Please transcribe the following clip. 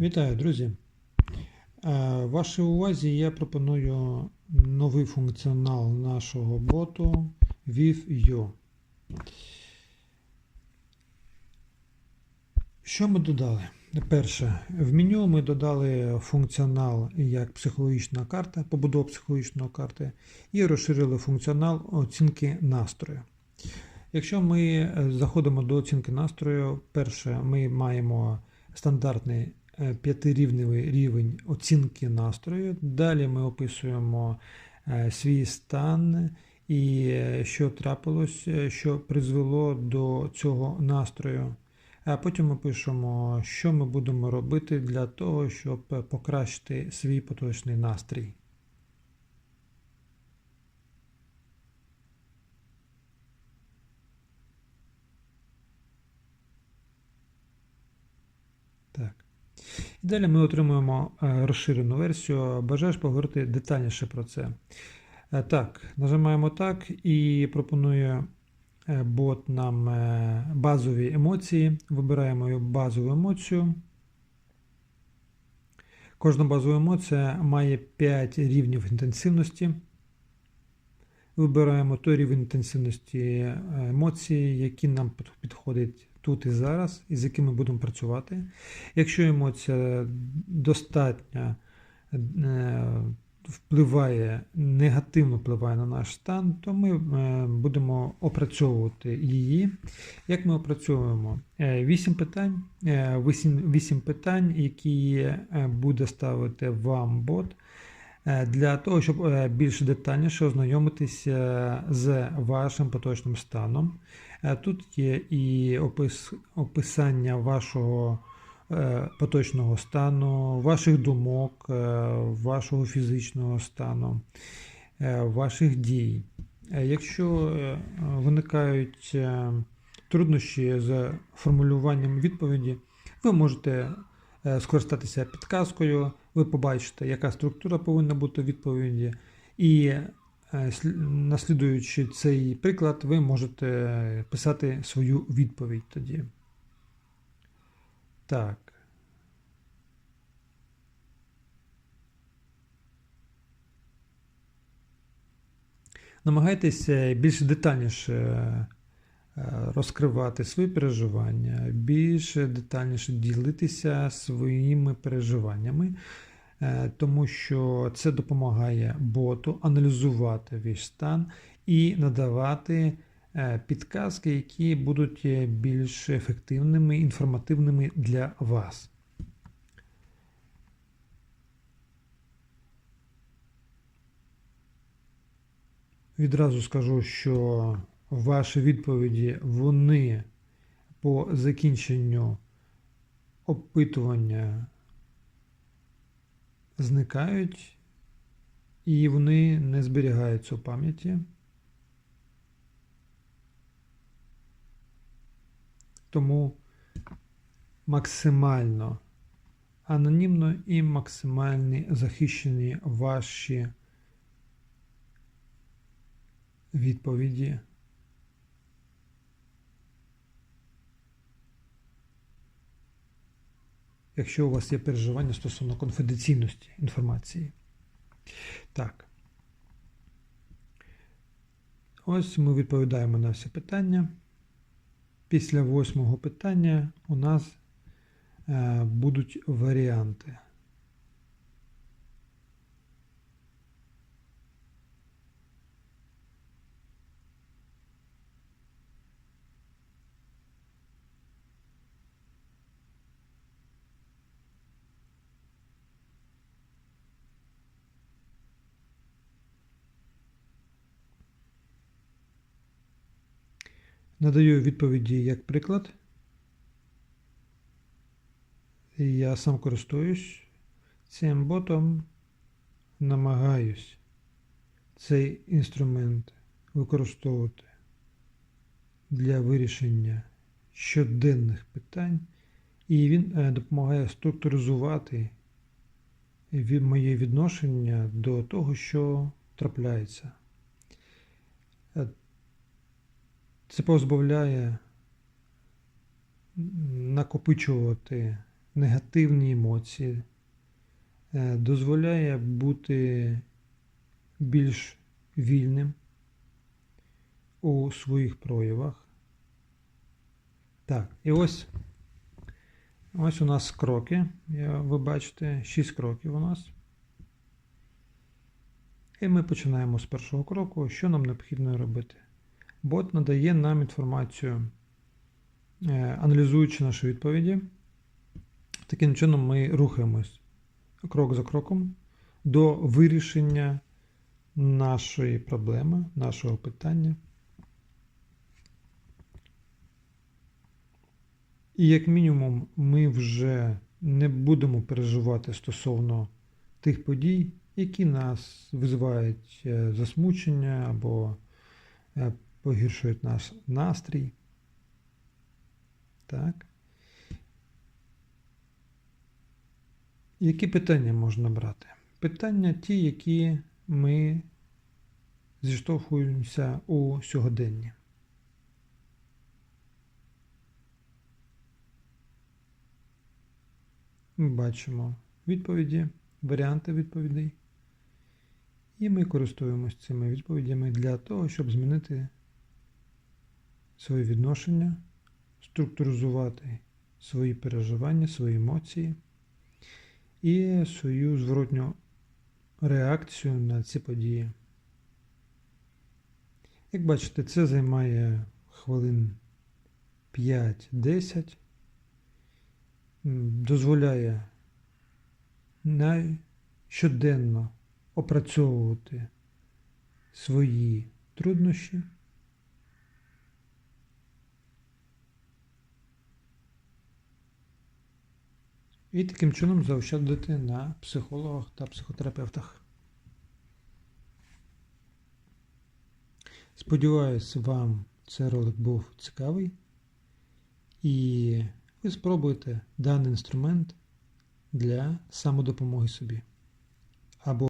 Вітаю, друзі! Е, Вашій увазі я пропоную новий функціонал нашого боту Viv.io. Що ми додали? Перше, в меню ми додали функціонал як психологічна карта, побудова психологічної карти, і розширили функціонал оцінки настрою. Якщо ми е, заходимо до оцінки настрою, перше, ми маємо стандартний п'ятирівневий рівень оцінки настрою. Далі ми описуємо е, свій стан і е, що трапилось, е, що призвело до цього настрою. А потім ми пишемо, що ми будемо робити для того, щоб е, покращити свій поточний настрій. Так. І далі ми отримуємо е, розширену версію. Бажаєш поговорити детальніше про це. Е, Так, нажимаємо так і пропонує е, бот нам базові емоції. Вибираємо базову емоцію. Кожна базова емоція має 5 рівнів інтенсивності. Вибираємо той рівень інтенсивності емоції, які нам під- підходить тут і зараз, і з якими будемо працювати. Якщо емоція достатньо е, впливає, негативно впливає на наш стан, то ми е, будемо опрацьовувати її. Як ми опрацьовуємо? Е, Вісім питань, е, вісім, вісім питань, які буде ставити вам бот. Е, Для того, щоб е, більш детальніше ознайомитися з вашим поточним станом. Е, Тут є і опис, описання вашого е, поточного стану, ваших думок, е, вашого фізичного стану, е, ваших дій. Е, Якщо е, виникають е, труднощі з формулюванням відповіді, ви можете е, скористатися підказкою, ви побачите, яка структура повинна бути відповіді, і е, наслідуючи цей приклад, ви можете писати свою відповідь тоді. Так. Намагайтеся більш детальніше е, розкривати свої переживання, більш детальніше ділитися своїми переживаннями, е, тому що це допомагає боту аналізувати ваш стан і надавати е, підказки, які будуть е, більш ефективними, інформативними для вас. Відразу скажу, що ваші відповіді вони по закінченню опитування зникають і вони не зберігаються у пам'яті. Тому максимально анонімно і максимально захищені ваші відповіді. Якщо у вас є переживання стосовно конфіденційності інформації. Так. Ось ми відповідаємо на всі питання. Після восьмого питання у нас е, будуть варіанти. Надаю відповіді як приклад. Я сам користуюсь цим ботом, намагаюсь цей інструмент використовувати для вирішення щоденних питань, і він е, допомагає структуризувати моє відношення до того, що трапляється. Це позбавляє накопичувати негативні емоції, е, дозволяє бути більш вільним у своїх проявах. Так, і ось, ось у нас кроки. Ви бачите, 6 кроків у нас. І ми починаємо з першого кроку, що нам необхідно робити. Бот надає нам інформацію, е, аналізуючи наші відповіді. Таким чином ми рухаємось крок за кроком до вирішення нашої проблеми, нашого питання. І як мінімум, ми вже не будемо переживати стосовно тих подій, які нас визивають е, засмучення або е, погіршують наш настрій. Так. Які питання можна брати? Питання ті, які ми зіштовхуємося у сьогоденні. Ми бачимо відповіді, варіанти відповідей. І ми користуємося цими відповідями для того, щоб змінити своє відношення, структуризувати свої переживання, свої емоції і свою зворотню реакцію на ці події. Як бачите, це займає хвилин 5-10, дозволяє щоденно опрацьовувати свої труднощі. І таким чином заощадити на психологах та психотерапевтах. Сподіваюсь, вам цей ролик був цікавий, і ви спробуєте даний інструмент для самодопомоги собі. Або